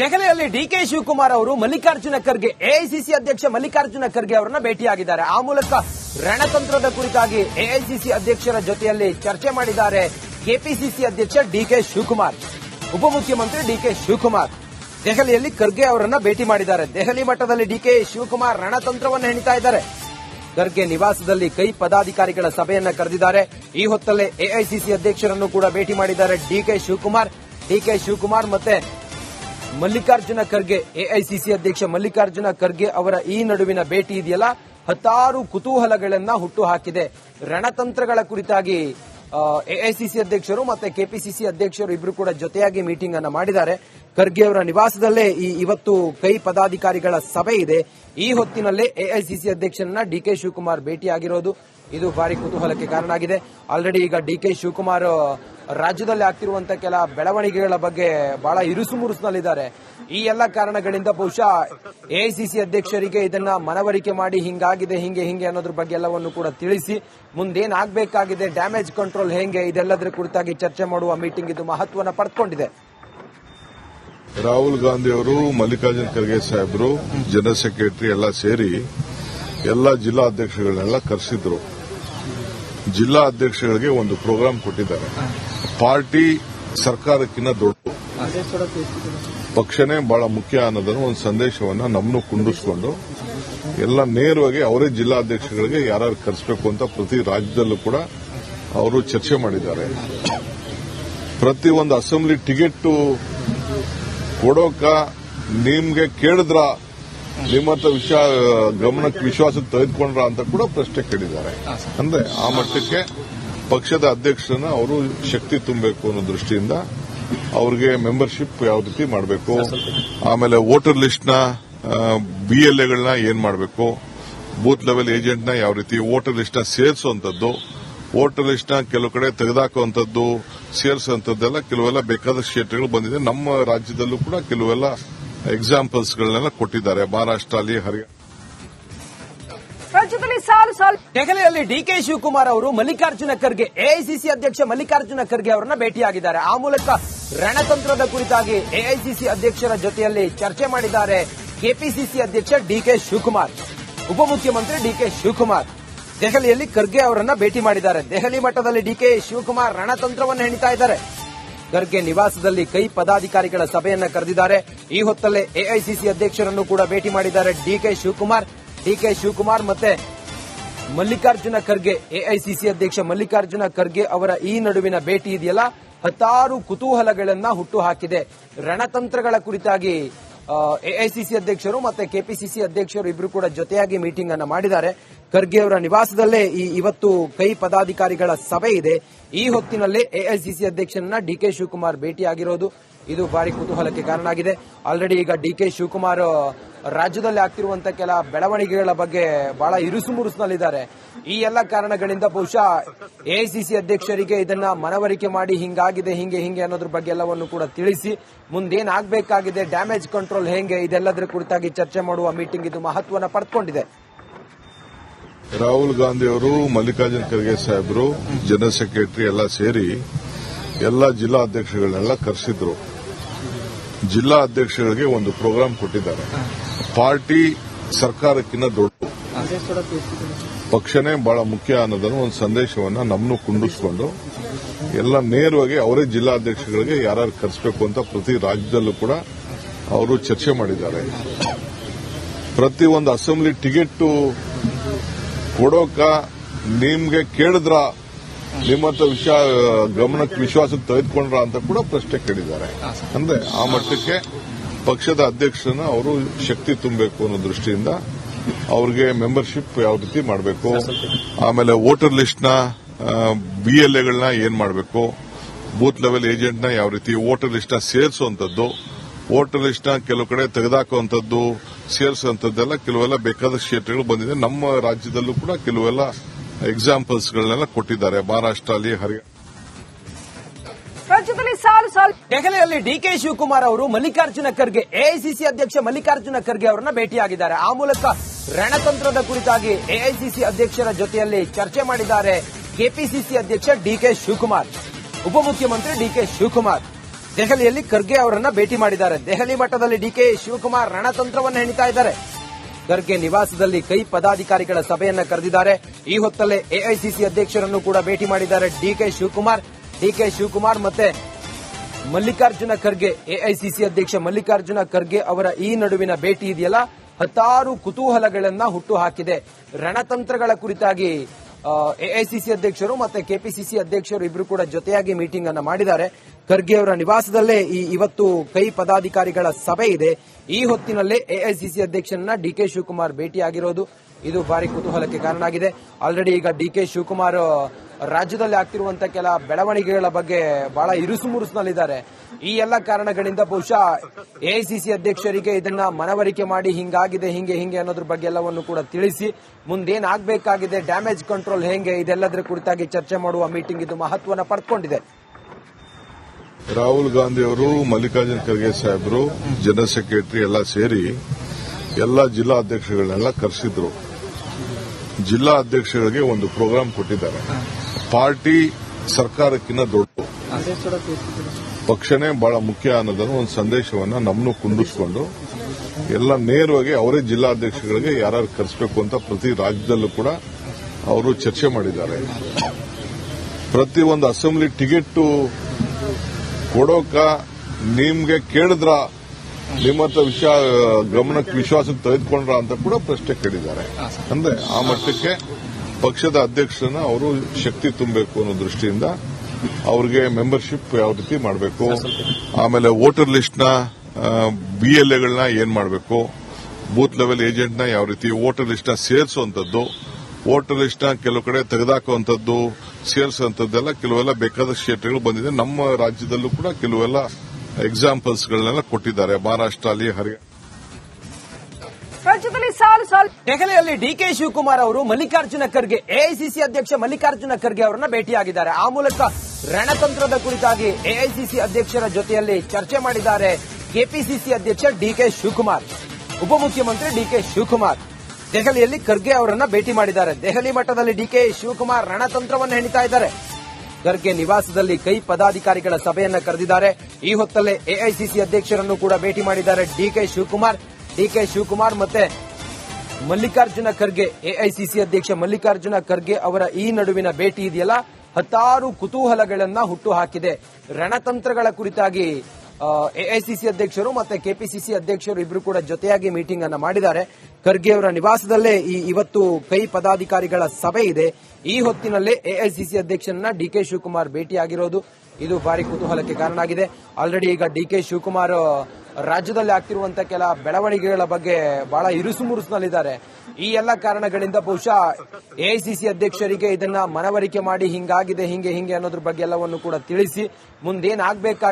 ದೆಹಲಿಯಲ್ಲಿ D K Shivakumar ಅವರು Mallikarjuna Kharge, AICC ಅಧ್ಯಕ್ಷ ಮಲ್ಲಿಕಾರ್ಜುನ ಖರ್ಗೆ ಅವರನ್ನ ಭೇಟಿಯಾಗಿದ್ದಾರೆ. ಆ ಮೂಲಕ ರಣತಂತ್ರದ ಕುರಿತಾಗಿ ಎಐಸಿಸಿ ಅಧ್ಯಕ್ಷರ ಜೊತೆಯಲ್ಲಿ ಚರ್ಚೆ ಮಾಡಿದ್ದಾರೆ ಕೆಪಿಸಿಸಿ ಅಧ್ಯಕ್ಷ ಡಿ ಕೆ ಶಿವಕುಮಾರ್. ಉಪಮುಖ್ಯಮಂತ್ರಿ ಡಿ ಕೆ ಶಿವಕುಮಾರ್ ದೆಹಲಿಯಲ್ಲಿ ಖರ್ಗೆ ಅವರನ್ನ ಭೇಟಿ ಮಾಡಿದ್ದಾರೆ. ದೆಹಲಿ ಮಟ್ಟದಲ್ಲಿ ಡಿ ಕೆ ಶಿವಕುಮಾರ್ ರಣತಂತ್ರವನ್ನು ಹೆಣಿತಾ ಇದ್ದಾರೆ. ಖರ್ಗೆ ನಿವಾಸದಲ್ಲಿ ಕೈ ಪದಾಧಿಕಾರಿಗಳ ಸಭೆಯನ್ನ ಕರೆದಿದ್ದಾರೆ. ಈ ಹೊತ್ತಲ್ಲೇ ಎಐಸಿಸಿ ಅಧ್ಯಕ್ಷರನ್ನು ಕೂಡ ಭೇಟಿ ಮಾಡಿದ್ದಾರೆ D K Shivakumar. D K Shivakumar ಮತ್ತೆ ಮಲ್ಲಿಕಾರ್ಜುನ ಖರ್ಗೆ ಎಐಸಿಸಿ ಅಧ್ಯಕ್ಷ ಮಲ್ಲಿಕಾರ್ಜುನ ಖರ್ಗೆ ಅವರ ಈ ನಡುವಿನ ಭೇಟಿ ಇದೆಯಲ್ಲ? ಹತ್ತಾರು ಕುತೂಹಲಗಳನ್ನ ಹುಟ್ಟು ಹಾಕಿದೆ ರಣತಂತ್ರಗಳ ಕುರಿತಾಗಿ ಎಐಸಿಸಿ ಅಧ್ಯಕ್ಷರು ಮತ್ತೆ ಕೆಪಿಸಿಸಿ ಅಧ್ಯಕ್ಷರು ಇಬ್ರು ಕೂಡ ಜೊತೆಯಾಗಿ ಮೀಟಿಂಗ್ ಅನ್ನ ಮಾಡಿದ್ದಾರೆ. ಖರ್ಗೆ ಅವರ ನಿವಾಸದಲ್ಲೇ ಈ ಇವತ್ತು ಕೈ ಪದಾಧಿಕಾರಿಗಳ ಸಭೆ ಇದೆ. ಈ ಹೊತ್ತಿನಲ್ಲೇ ಎಐಸಿಸಿ ಅಧ್ಯಕ್ಷರನ್ನ ಡಿಕೆ ಶಿವಕುಮಾರ್ ಭೇಟಿಯಾಗಿರೋದು. ಇದು ಭಾರಿ ಕುತೂಹಲಕ್ಕೆ ಕಾರಣ ಆಗಿದೆ ಆಲ್ರೆಡಿ ಈಗ ಡಿ ಕೆ ಶಿವಕುಮಾರ್ ರಾಜ್ಯದಲ್ಲಿ ಆಗ್ತಿರುವಂತಹ ಕೆಲ ಬೆಳವಣಿಗೆಗಳ ಬಗ್ಗೆ ಬಹಳ ಇರುಸು ಮುರುಸಿನಲ್ಲಿದ್ದಾರೆ. ಈ ಎಲ್ಲ ಕಾರಣಗಳಿಂದ ಬಹುಶಃ ಎಐಸಿಸಿ ಅಧ್ಯಕ್ಷರಿಗೆ ಇದನ್ನ ಮನವರಿಕೆ ಮಾಡಿ ಹಿಂಗಾಗಿದೆ, ಹಿಂಗೆ ಹಿಂಗೆ ಅನ್ನೋದ್ರ ಬಗ್ಗೆ ಎಲ್ಲವನ್ನು ಕೂಡ ತಿಳಿಸಿ ಮುಂದೇನ್ ಆಗ್ಬೇಕಾಗಿದೆ ಡ್ಯಾಮೇಜ್ ಕಂಟ್ರೋಲ್ ಹೆಂಗೆ, ಇದೆಲ್ಲದರ ಕುರಿತಾಗಿ ಚರ್ಚೆ ಮಾಡುವ ಮೀಟಿಂಗ್ ಇದು ಮಹತ್ವನ ಪಡೆದುಕೊಂಡಿದೆ ರಾಹುಲ್ ಗಾಂಧಿ ಅವರು, ಮಲ್ಲಿಕಾರ್ಜುನ ಖರ್ಗೆ ಸಾಹೇಬರು, ಜನರಲ್ ಸೆಕ್ರೆಟರಿ ಎಲ್ಲ ಸೇರಿ ಎಲ್ಲ ಜಿಲ್ಲಾ ಅಧ್ಯಕ್ಷಗಳನ್ನೆಲ್ಲ ಕರೆಸಿದ್ರು. ಜಿಲ್ಲಾ ಅಧ್ಯಕ್ಷಗಳಿಗೆ ಒಂದು ಪ್ರೋಗ್ರಾಂ ಕೊಟ್ಟಿದ್ದಾರೆ. ಪಾರ್ಟಿ ಸರ್ಕಾರಕ್ಕಿಂತ ದೊಡ್ಡ ಪಕ್ಷನೇ ಬಹಳ ಮುಖ್ಯ ಅನ್ನೋದನ್ನು ಒಂದು ಸಂದೇಶವನ್ನ ನಮ್ಮನ್ನು ಕುಂಡಿಸ್ಕೊಂಡು ಎಲ್ಲ ನೇರವಾಗಿ ಅವರೇ ಜಿಲ್ಲಾಧ್ಯಕ್ಷಗಳಿಗೆ ಯಾರು ಕರೆಸಬೇಕು ಅಂತ ಪ್ರತಿ ರಾಜ್ಯದಲ್ಲೂ ಕೂಡ ಅವರು ಚರ್ಚೆ ಮಾಡಿದ್ದಾರೆ. ಪ್ರತಿ ಒಂದು ಅಸೆಂಬ್ಲಿ ಟಿಕೆಟ್ ಕೊಡೋಕ ನಿಮ್ಗೆ ಕೇಳಿದ್ರ ನಿಮ್ಮ ಹತ್ರ ವಿಷಯ ಗಮನಕ್ಕೆ ವಿಶ್ವಾಸ ತೆಗೆದುಕೊಂಡ್ರ ಅಂತ ಕೂಡ ಪ್ರಶ್ನೆ ಕೇಳಿದ್ದಾರೆ. ಅಂದ್ರೆ ಆ ಮಟ್ಟಕ್ಕೆ ಪಕ್ಷದ ಅಧ್ಯಕ್ಷರನ್ನ ಅವರು ಶಕ್ತಿ ತುಂಬಬೇಕು ಅನ್ನೋ ದೃಷ್ಟಿಯಿಂದ ಅವ್ರಿಗೆ ಮೆಂಬರ್ಶಿಪ್ ಯಾವ ರೀತಿ ಮಾಡಬೇಕು? ಆಮೇಲೆ ವೋಟರ್ ಲಿಸ್ಟ್ನ ಬಿಎಲ್ಎಗಳನ್ನ ಏನ್ ಮಾಡಬೇಕು? ಬೂತ್ ಲೆವೆಲ್ ಏಜೆಂಟ್ನ ಯಾವ ರೀತಿ ವೋಟರ್ ಲಿಸ್ಟ್ನ ಸೇರಿಸುವಂತದ್ದು ವೋಟರ್ ಲಿಸ್ಟ್ನ ಕೆಲವು ಕಡೆ ತೆಗೆದುಹಾಕುವಂಥದ್ದು ಸೇರಿಸುವಂಥದ್ದೆಲ್ಲ ಕೆಲವೆಲ್ಲ ಬೇಕಾದ ಕ್ಷೇತ್ರಗಳು ಬಂದಿದೆ. ನಮ್ಮ ರಾಜ್ಯದಲ್ಲೂ ಕೂಡ ಕೆಲವೆಲ್ಲ ಎಕ್ಸಾಂಪಲ್ಸ್ಗಳನ್ನೆಲ್ಲ ಕೊಟ್ಟಿದ್ದಾರೆ ಮಹಾರಾಷ್ಟ್ರ ಅಲ್ಲಿ ಹರಿಯಾಣ. ರಾಜ್ಯದಲ್ಲಿ ಸಾಲು ಸಾಲು. ದೆಹಲಿಯಲ್ಲಿ ಡಿಕೆ ಶಿವಕುಮಾರ್ ಅವರು ಮಲ್ಲಿಕಾರ್ಜುನ ಖರ್ಗೆ ಎಐಸಿಸಿ ಅಧ್ಯಕ್ಷ ಮಲ್ಲಿಕಾರ್ಜುನ ಖರ್ಗೆ ಅವರನ್ನ ಭೇಟಿಯಾಗಿದ್ದಾರೆ. ಆ ಮೂಲಕ ರಣತಂತ್ರದ ಕುರಿತಾಗಿ ಎಐಸಿಸಿ ಅಧ್ಯಕ್ಷರ ಜೊತೆಯಲ್ಲಿ ಚರ್ಚೆ ಮಾಡಿದ್ದಾರೆ ಕೆಪಿಸಿಸಿ ಅಧ್ಯಕ್ಷ ಡಿಕೆ ಶಿವಕುಮಾರ್. ಉಪಮುಖ್ಯಮಂತ್ರಿ ಡಿಕೆ ಶಿವಕುಮಾರ್. ದೆಹಲಿಯಲ್ಲಿ ಖರ್ಗೆ ಅವರನ್ನ ಭೇಟಿ ಮಾಡಿದ್ದಾರೆ. ದೆಹಲಿ ಮಟ್ಟದಲ್ಲಿ ಡಿಕೆ ಶಿವಕುಮಾರ್ ರಣತಂತ್ರವನ್ನು ಹೆಣಿತಾ ಇದ್ದಾರೆ. ಖರ್ಗೆ ನಿವಾಸದಲ್ಲಿ ಕೈ ಪದಾಧಿಕಾರಿಗಳ ಸಭೆಯನ್ನು ಕರೆದಿದ್ದಾರೆ. ಈ ಹೊತ್ತಲ್ಲೇ ಎಐಸಿಸಿ ಅಧ್ಯಕ್ಷರನ್ನು ಕೂಡ ಭೇಟಿ ಮಾಡಿದ್ದಾರೆ ಡಿಕೆ ಶಿವಕುಮಾರ್. ಡಿಕೆ ಶಿವಕುಮಾರ್ ಮತ್ತೆ ಮಲ್ಲಿಕಾರ್ಜುನ ಖರ್ಗೆ, ಎಐಸಿಸಿ ಅಧ್ಯಕ್ಷ ಮಲ್ಲಿಕಾರ್ಜುನ ಖರ್ಗೆ ಅವರ ಈ ನಡುವಿನ ಭೇಟಿ ಇದೆಯಲ್ಲ? ಹತ್ತಾರು ಕುತೂಹಲಗಳನ್ನ ಹುಟ್ಟು ಹಾಕಿದೆ ರಣತಂತ್ರಗಳ ಕುರಿತಾಗಿ ಎಐಸಿಸಿ ಅಧ್ಯಕ್ಷರು ಮತ್ತೆ ಕೆಪಿಸಿಸಿ ಅಧ್ಯಕ್ಷರು ಇಬ್ರು ಕೂಡ ಜೊತೆಯಾಗಿ ಮೀಟಿಂಗ್ ಅನ್ನು ಮಾಡಿದ್ದಾರೆ. ಖರ್ಗೆ ಅವರ ನಿವಾಸದಲ್ಲೇ ಈ ಇವತ್ತು ಕೈ ಪದಾಧಿಕಾರಿಗಳ ಸಭೆ ಇದೆ. ಈ ಹೊತ್ತಿನಲ್ಲೇ ಎಐಸಿಸಿ ಅಧ್ಯಕ್ಷರನ್ನ ಡಿಕೆ ಶಿವಕುಮಾರ್ ಭೇಟಿಯಾಗಿರೋದು ಇದು ಭಾರಿ ಕುತೂಹಲಕ್ಕೆ ಕಾರಣ ಆಗಿದೆ ಆಲ್ರೆಡಿ ಈಗ ಡಿಕೆ ಶಿವಕುಮಾರ್ ರಾಜ್ಯದಲ್ಲಿ ಆಗ್ತಿರುವಂತಹ ಕೆಲ ಬೆಳವಣಿಗೆಗಳ ಬಗ್ಗೆ ಬಹಳ ಇರುಸು ಮುರುಸಿನಲ್ಲಿದ್ದಾರೆ. ಈ ಎಲ್ಲ ಕಾರಣಗಳಿಂದ ಬಹುಶಃ ಎಐಸಿಸಿ ಅಧ್ಯಕ್ಷರಿಗೆ ಇದನ್ನ ಮನವರಿಕೆ ಮಾಡಿ ಹಿಂಗಾಗಿದೆ, ಹಿಂಗೆ ಹಿಂಗೆ ಅನ್ನೋದ್ರ ಬಗ್ಗೆ ಎಲ್ಲವನ್ನು ಕೂಡ ತಿಳಿಸಿ ಮುಂದೇನಾಗಬೇಕಾಗಿದೆ, ಡ್ಯಾಮೇಜ್ ಕಂಟ್ರೋಲ್ ಹೆಂಗೆ, ಇದೆಲ್ಲದರ ಕುರಿತಾಗಿ ಚರ್ಚೆ ಮಾಡುವ ಮೀಟಿಂಗ್ ಇದು ಮಹತ್ವನ ಪಡೆದುಕೊಂಡಿದೆ ರಾಹುಲ್ ಗಾಂಧಿ ಅವರು, ಮಲ್ಲಿಕಾರ್ಜುನ ಖರ್ಗೆ ಸಾಹೇಬರು, ಜನರಲ್ ಸೆಕ್ರೆಟರಿ ಎಲ್ಲ ಸೇರಿ ಎಲ್ಲ ಜಿಲ್ಲಾ ಅಧ್ಯಕ್ಷಗಳನ್ನೆಲ್ಲ ಕರೆಸಿದ್ರು. ಜಿಲ್ಲಾ ಅಧ್ಯಕ್ಷಗಳಿಗೆ ಒಂದು ಪ್ರೋಗ್ರಾಂ ಕೊಟ್ಟಿದ್ದಾರೆ. ಪಾರ್ಟಿ ಸರ್ಕಾರಕ್ಕಿಂತ ದೊಡ್ಡ ಪಕ್ಷನೇ ಬಹಳ ಮುಖ್ಯ ಅನ್ನೋದನ್ನು ಒಂದು ಸಂದೇಶವನ್ನ ನಮ್ಮನ್ನು ಕುಂಡಿಸ್ಕೊಂಡು ಎಲ್ಲ ನೇರವಾಗಿ ಅವರೇ ಜಿಲ್ಲಾಧ್ಯಕ್ಷಗಳಿಗೆ ಯಾರ್ಯಾರು ಕರೆಸಬೇಕು ಅಂತ ಪ್ರತಿ ರಾಜ್ಯದಲ್ಲೂ ಕೂಡ ಅವರು ಚರ್ಚೆ ಮಾಡಿದ್ದಾರೆ. ಪ್ರತಿ ಒಂದು ಅಸೆಂಬ್ಲಿ ಟಿಕೆಟ್ ಕೊಡೋಕ ನಿಮ್ಗೆ ಕೇಳಿದ್ರ ನಿಮ್ಮ ಹತ್ರ ವಿಷಯ ಗಮನಕ್ಕೆ ವಿಶ್ವಾಸ ತೆಗೆದುಕೊಂಡ್ರ ಅಂತ ಕೂಡ ಪ್ರಶ್ನೆ ಕೇಳಿದ್ದಾರೆ. ಅಂದ್ರೆ ಆ ಮಟ್ಟಕ್ಕೆ ಪಕ್ಷದ ಅಧ್ಯಕ್ಷರನ್ನ ಅವರು ಶಕ್ತಿ ತುಂಬಬೇಕು ಅನ್ನೋ ದೃಷ್ಟಿಯಿಂದ ಅವ್ರಿಗೆ ಮೆಂಬರ್ಶಿಪ್ ಯಾವ ರೀತಿ ಮಾಡಬೇಕು ಆಮೇಲೆ ವೋಟರ್ ಲಿಸ್ಟ್ನ ಬಿಎಲ್ಎಗಳನ್ನ ಏನ್ ಮಾಡಬೇಕು ಬೂತ್ ಲೆವೆಲ್ ಏಜೆಂಟ್ನ ಯಾವ ರೀತಿ ವೋಟರ್ ಲಿಸ್ಟ್ನ ಸೇರಿಸುವಂತದ್ದು ವೋಟರ್ ಲಿಸ್ಟ್ನ ಕೆಲವು ಕಡೆ ತೆಗೆದಾಕುವಂತದ್ದು ಸೇರಿಸುವಂಥದ್ದೆಲ್ಲ ಕೆಲವೆಲ್ಲ ಬೇಕಾದ ಕ್ಷೇತ್ರಗಳು ಬಂದಿದೆ. ನಮ್ಮ ರಾಜ್ಯದಲ್ಲೂ ಕೂಡ ಕೆಲವೆಲ್ಲ ಎಕ್ಸಾಂಪಲ್ಸ್ಗಳನ್ನೆಲ್ಲ ಕೊಟ್ಟಿದ್ದಾರೆ. ಮಹಾರಾಷ್ಟ್ರ ಅಲ್ಲಿ ಹರಿಯಾಣ ರಾಜ್ಯದಲ್ಲಿ ಸಾಲು ಸಾಲು ದೆಹಲಿಯಲ್ಲಿ ಡಿಕೆ ಶಿವಕುಮಾರ್ ಅವರು ಮಲ್ಲಿಕಾರ್ಜುನ ಖರ್ಗೆ ಎಐಸಿಸಿ ಅಧ್ಯಕ್ಷ ಮಲ್ಲಿಕಾರ್ಜುನ ಖರ್ಗೆ ಅವರನ್ನ ಭೇಟಿಯಾಗಿದ್ದಾರೆ. ಆ ಮೂಲಕ ರಣತಂತ್ರದ ಕುರಿತಾಗಿ ಎಐಸಿಸಿ ಅಧ್ಯಕ್ಷರ ಜೊತೆಯಲ್ಲಿ ಚರ್ಚೆ ಮಾಡಿದ್ದಾರೆ ಕೆಪಿಸಿಸಿ ಅಧ್ಯಕ್ಷ ಡಿಕೆ ಶಿವಕುಮಾರ್. ಉಪಮುಖ್ಯಮಂತ್ರಿ ಡಿಕೆ ಶಿವಕುಮಾರ್. ದೆಹಲಿಯಲ್ಲಿ ಖರ್ಗೆ ಅವರನ್ನ ಭೇಟಿ ಮಾಡಿದ್ದಾರೆ. ದೆಹಲಿ ಮಟ್ಟದಲ್ಲಿ ಡಿಕೆ ಶಿವಕುಮಾರ್ ರಣತಂತ್ರವನ್ನು ಹೆಣಿತಾ ಇದ್ದಾರೆ. ಖರ್ಗೆ ನಿವಾಸದಲ್ಲಿ ಕೈ ಪದಾಧಿಕಾರಿಗಳ ಸಭೆಯನ್ನ ಕರೆದಿದ್ದಾರೆ. ಈ ಹೊತ್ತಲ್ಲೇ ಎಐಸಿಸಿ ಅಧ್ಯಕ್ಷರನ್ನು ಕೂಡ ಭೇಟಿ ಮಾಡಿದ್ದಾರೆ ಡಿಕೆ ಶಿವಕುಮಾರ್. ಡಿಕೆ ಶಿವಕುಮಾರ್ ಮತ್ತೆ ಮಲ್ಲಿಕಾರ್ಜುನ ಖರ್ಗೆ ಎಐಸಿಸಿ ಅಧ್ಯಕ್ಷ ಮಲ್ಲಿಕಾರ್ಜುನ ಖರ್ಗೆ ಅವರ ಈ ನಡುವಿನ ಭೇಟಿ ಇದೆಯಲ್ಲ? ಹತ್ತಾರು ಕುತೂಹಲಗಳನ್ನ ಹುಟ್ಟು ಹಾಕಿದೆ ರಣತಂತ್ರಗಳ ಕುರಿತಾಗಿ ಎಐಸಿಸಿ ಅಧ್ಯಕ್ಷರು ಮತ್ತೆ ಕೆಪಿಸಿಸಿ ಅಧ್ಯಕ್ಷರು ಇಬ್ರು ಕೂಡ ಜೊತೆಯಾಗಿ ಮೀಟಿಂಗ್ ಅನ್ನು ಮಾಡಿದ್ದಾರೆ. ಖರ್ಗೆ ಅವರ ನಿವಾಸದಲ್ಲೇ ಈ ಇವತ್ತು ಕೈ ಪದಾಧಿಕಾರಿಗಳ ಸಭೆ ಇದೆ. ಈ ಹೊತ್ತಿನಲ್ಲೇ ಎಐಸಿಸಿ ಅಧ್ಯಕ್ಷರನ್ನ ಡಿಕೆ ಶಿವಕುಮಾರ್ ಭೇಟಿಯಾಗಿರೋದು. ಇದು ಭಾರಿ ಕುತೂಹಲಕ್ಕೆ ಕಾರಣ ಆಗಿದೆ ಆಲ್ರೆಡಿ ಈಗ ಡಿಕೆ ಶಿವಕುಮಾರ್ ರಾಜ್ಯದಲ್ಲಿ ಆಗ್ತಿರುವಂತಹ ಕೆಲ ಬೆಳವಣಿಗೆಗಳ ಬಗ್ಗೆ ಬಹಳ ಇರುಸು ಮುರುಸಿನಲ್ಲಿದ್ದಾರೆ. ಈ ಎಲ್ಲ ಕಾರಣಗಳಿಂದ ಬಹುಶಃ ಎಐಸಿಸಿ ಅಧ್ಯಕ್ಷರಿಗೆ ಇದನ್ನ ಮನವರಿಕೆ ಮಾಡಿ ಹಿಂಗಾಗಿದೆ, ಹಿಂಗೆ ಹಿಂಗೆ ಅನ್ನೋದ್ರ ಬಗ್ಗೆ ಎಲ್ಲವನ್ನು ಕೂಡ ತಿಳಿಸಿ ಮುಂದೇನಾಗಬೇಕಾಗಿದೆ, ಡ್ಯಾಮೇಜ್ ಕಂಟ್ರೋಲ್ ಹೆಂಗೆ, ಇದೆಲ್ಲದರ ಕುರಿತಾಗಿ ಚರ್ಚೆ ಮಾಡುವ ಮೀಟಿಂಗ್ ಇದು ಮಹತ್ವನ ಪಡ್ಕೊಂಡಿದೆ. ರಾಹುಲ್ ಗಾಂಧಿ ಅವರು ಮಲ್ಲಿಕಾರ್ಜುನ ಖರ್ಗೆ ಸಾಹೇಬರು, ಜನರಲ್ ಸೆಕ್ರೆಟರಿ ಎಲ್ಲ ಸೇರಿ ಎಲ್ಲ ಜಿಲ್ಲಾ ಅಧ್ಯಕ್ಷಗಳನ್ನೆಲ್ಲ ಕರೆಸಿದ್ರು. ಜಿಲ್ಲಾ ಅಧ್ಯಕ್ಷಗಳಿಗೆ ಒಂದು ಪ್ರೋಗ್ರಾಂ ಕೊಟ್ಟಿದ್ದಾರೆ. ಪಾರ್ಟಿ ಸರ್ಕಾರಕ್ಕಿಂತ ದೊಡ್ಡ ಪಕ್ಷನೇ ಬಹಳ ಮುಖ್ಯ ಅನ್ನೋದನ್ನು ಒಂದು ಸಂದೇಶವನ್ನ ನಮ್ಮನ್ನು ಕುಂದಿಸ್ಕೊಂಡು ಎಲ್ಲ ನೇರವಾಗಿ ಅವರೇ ಜಿಲ್ಲಾಧ್ಯಕ್ಷಗಳಿಗೆ ಯಾರು ಕರೆಸಬೇಕು ಅಂತ ಪ್ರತಿ ರಾಜ್ಯದಲ್ಲೂ ಕೂಡ ಅವರು ಚರ್ಚೆ ಮಾಡಿದ್ದಾರೆ. ಪ್ರತಿ ಒಂದು ಅಸೆಂಬ್ಲಿ ಟಿಕೆಟ್ ಕೊಡೋಕ ನಿಮ್ಗೆ ಕೇಳಿದ್ರ? ನಿಮ್ಮ ಹತ್ರ ವಿಷಯ ಗಮನಕ್ಕೆ ವಿಶ್ವಾಸ ತೆಗೆದುಕೊಂಡ್ರ ಅಂತ ಕೂಡ ಪ್ರಶ್ನೆ ಕೇಳಿದ್ದಾರೆ. ಅಂದ್ರೆ ಆ ಮಟ್ಟಕ್ಕೆ ಪಕ್ಷದ ಅಧ್ಯಕ್ಷರನ್ನ ಅವರು ಶಕ್ತಿ ತುಂಬಬೇಕು ಅನ್ನೋ ದೃಷ್ಟಿಯಿಂದ ಅವ್ರಿಗೆ ಮೆಂಬರ್ಶಿಪ್ ಯಾವ ರೀತಿ ಮಾಡಬೇಕು? ಆಮೇಲೆ ವೋಟರ್ ಲಿಸ್ಟ್ನ ಬಿಎಲ್ಎಗಳನ್ನ ಏನ್ ಮಾಡಬೇಕು? ಬೂತ್ ಲೆವೆಲ್ ಏಜೆಂಟ್ನ ಯಾವ ರೀತಿ ವೋಟರ್ ಲಿಸ್ಟ್ನ ಸೇರಿಸುವಂತದ್ದು ವೋಟರ್ ಲಿಸ್ಟ್ನ ಕೆಲವು ಕಡೆ ತೆಗೆದಾಕುವಂಥದ್ದು? ಸೇರಿಸುವಂತದ್ದೆಲ್ಲ ಕೆಲವೆಲ್ಲ ಬೇಕಾದ ಕ್ಷೇತ್ರಗಳು ಬಂದಿದೆ. ನಮ್ಮ ರಾಜ್ಯದಲ್ಲೂ ಕೂಡ ಕೆಲವೆಲ್ಲ ಎಕ್ಸಾಂಪಲ್ಸ್ ಗಳನ್ನೆಲ್ಲ ಕೊಟ್ಟಿದ್ದಾರೆ. ಮಹಾರಾಷ್ಟ್ರ ಅಲ್ಲಿ ಹರಿಯಾಣ ರಾಜ್ಯದಲ್ಲಿ ಸಾಲು ಸಾಲು ದೆಹಲಿಯಲ್ಲಿ ಡಿಕೆ ಶಿವಕುಮಾರ್ ಅವರು ಮಲ್ಲಿಕಾರ್ಜುನ ಖರ್ಗೆ ಎಐಸಿಸಿ ಅಧ್ಯಕ್ಷ ಮಲ್ಲಿಕಾರ್ಜುನ ಖರ್ಗೆ ಅವರನ್ನ ಭೇಟಿಯಾಗಿದ್ದಾರೆ. ಆ ಮೂಲಕ ರಣತಂತ್ರದ ಕುರಿತಾಗಿ ಎಐಸಿಸಿ ಅಧ್ಯಕ್ಷರ ಜೊತೆಯಲ್ಲಿ ಚರ್ಚೆ ಮಾಡಿದ್ದಾರೆ ಕೆಪಿಸಿಸಿ ಅಧ್ಯಕ್ಷ ಡಿಕೆ ಶಿವಕುಮಾರ್. ಉಪಮುಖ್ಯಮಂತ್ರಿ ಡಿಕೆ ಶಿವಕುಮಾರ್. ದೆಹಲಿಯಲ್ಲಿ ಖರ್ಗೆ ಅವರನ್ನ ಭೇಟಿ ಮಾಡಿದ್ದಾರೆ. ದೆಹಲಿ ಮಟ್ಟದಲ್ಲಿ ಡಿಕೆ ಶಿವಕುಮಾರ್ ರಣತಂತ್ರವನ್ನು ಹೆಣಿತಾ ಇದ್ದಾರೆ. ಖರ್ಗೆ ನಿವಾಸದಲ್ಲಿ ಕೈ ಪದಾಧಿಕಾರಿಗಳ ಸಭೆಯನ್ನ ಕರೆದಿದ್ದಾರೆ. ಈ ಹೊತ್ತಲ್ಲೇ ಎಐಸಿಸಿ ಅಧ್ಯಕ್ಷರನ್ನು ಕೂಡ ಭೇಟಿ ಮಾಡಿದ್ದಾರೆ ಡಿಕೆ ಶಿವಕುಮಾರ್. ಡಿಕೆ ಶಿವಕುಮಾರ್ ಮತ್ತೆ ಮಲ್ಲಿಕಾರ್ಜುನ ಖರ್ಗೆ, ಎಐಸಿಸಿ ಅಧ್ಯಕ್ಷ ಮಲ್ಲಿಕಾರ್ಜುನ ಖರ್ಗೆ ಅವರ ಈ ನಡುವಿನ ಭೇಟಿ ಇದೆಯಲ್ಲ? ಹತ್ತಾರು ಕುತೂಹಲಗಳನ್ನ ಹುಟ್ಟು ಹಾಕಿದೆ ರಣತಂತ್ರಗಳ ಕುರಿತಾಗಿ ಎಐಸಿಸಿ ಅಧ್ಯಕ್ಷರು ಮತ್ತೆ ಕೆಪಿಸಿಸಿ ಅಧ್ಯಕ್ಷರು ಇಬ್ರು ಕೂಡ ಜೊತೆಯಾಗಿ ಮೀಟಿಂಗ್ ಅನ್ನ ಮಾಡಿದ್ದಾರೆ. ಖರ್ಗೆ ಅವರ ನಿವಾಸದಲ್ಲೇ ಈ ಇವತ್ತು ಕೈ ಪದಾಧಿಕಾರಿಗಳ ಸಭೆ ಇದೆ. ಈ ಹೊತ್ತಿನಲ್ಲೇ ಎಐಸಿಸಿ ಅಧ್ಯಕ್ಷರನ್ನ ಡಿಕೆ ಶಿವಕುಮಾರ್ ಭೇಟಿಯಾಗಿರೋದು ಇದು ಭಾರಿ ಕುತೂಹಲಕ್ಕೆ ಕಾರಣ ಆಗಿದೆ ಆಲ್ರೆಡಿ ಈಗ ಡಿಕೆ ಶಿವಕುಮಾರ್ ರಾಜ್ಯದಲ್ಲಿ ಆಗ್ತಿರುವಂತಹ ಕೆಲ ಬೆಳವಣಿಗೆಗಳ ಬಗ್ಗೆ ಬಹಳ ಇರುಸು ಮುರುಸಿನಲ್ಲಿದ್ದಾರೆ. ಈ ಎಲ್ಲ ಕಾರಣಗಳಿಂದ ಬಹುಶಃ ಎಐಸಿಸಿ ಅಧ್ಯಕ್ಷರಿಗೆ ಇದನ್ನ ಮನವರಿಕೆ ಮಾಡಿ ಹಿಂಗಾಗಿದೆ, ಹಿಂಗೆ ಹಿಂಗೆ ಅನ್ನೋದ್ರ ಬಗ್ಗೆ ಎಲ್ಲವನ್ನು ಕೂಡ ತಿಳಿಸಿ ಮುಂದೇನಾಗಬೇಕಾಗಿ